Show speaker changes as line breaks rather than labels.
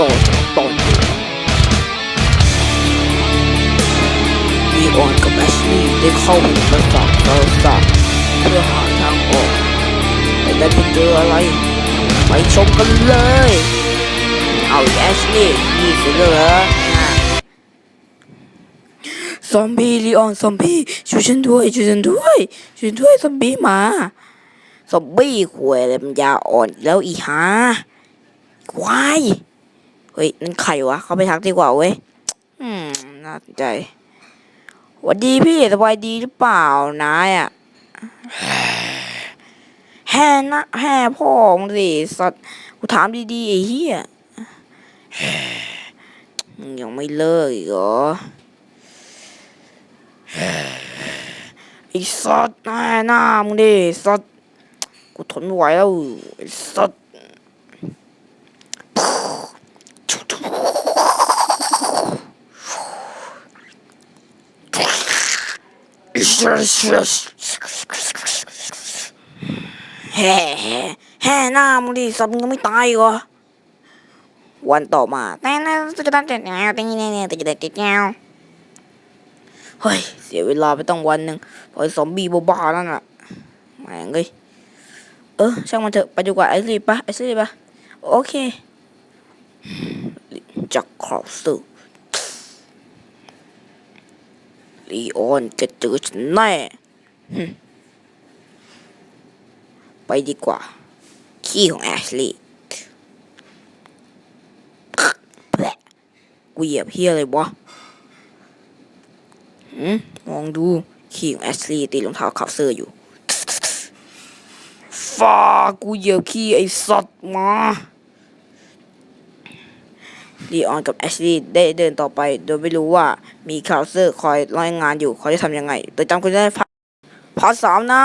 ตนตนมีออนกับแอชลีย์ได้เข้าไปประสาทเราสักเพื่อหาทางออกแต่ได้ไปเจออะไร ไปชมกันเลย เอาแอชลีย์นี่สิเหรอซอมบี้ลีออนซอมบี้ช่วยฉันด้วยช่วยฉันด้วยช่วยด้วยซอมบี้มาซอมบี้ควยเลยมันยาอ่อนแล้วอีหาควาย ฮ้ยนั่นใครวะ เขาไปทักดีกว่าเว้ย อืม น่าสนใจหวัสดีพี่สบายดีหรือเปล่านายอะแห่นะแห่พ่อมึงสิสัตว์กูถามดีๆไอ้เหี้ยมึงยังไม่เลิกอีกเหรอไอ้สัตว์หน้าหน้ามึงดิสัตว์กูทนไม่ไหวแล้วไอ้สัตว์ แฮ่แฮ่หน้ามึงดิสัตว์มึงไม่ตายกเหรอวันต่อมาแต่นะจะตั้งแต่แนวแต่นี่เนี่ยแต่จะได้ติดแนวเฮ้ย เสียเวลาไปต้องวันหนึ่งพอไอ้ซอมบี้บ้าๆนั่นน่ะแม่งเลยเออ ช่างมันเถอะไปดีกว่าไอ้รีบปะไอ้รีบปะโอเคจักครอสตู ลีออนจะเจอฉันแน่ไปดีกว่า ขี้ของแอชลีย์กูเหยียบเฮียอะไรวะหืมมองดู ขี้ของแอชลีย์ตีรองเท้าขับเสื้ออยู่ฟ้ากูเหยียบขี้ไอ้สัตว์มา ลีออนกับแอชลีย์ได้เดินต่อไป โดยไม่รู้ว่ามีคาวเซอร์คอยรอยงานอยู่เขาจะทำยังไง โดยจำคุณได้พาร์ทสามนะ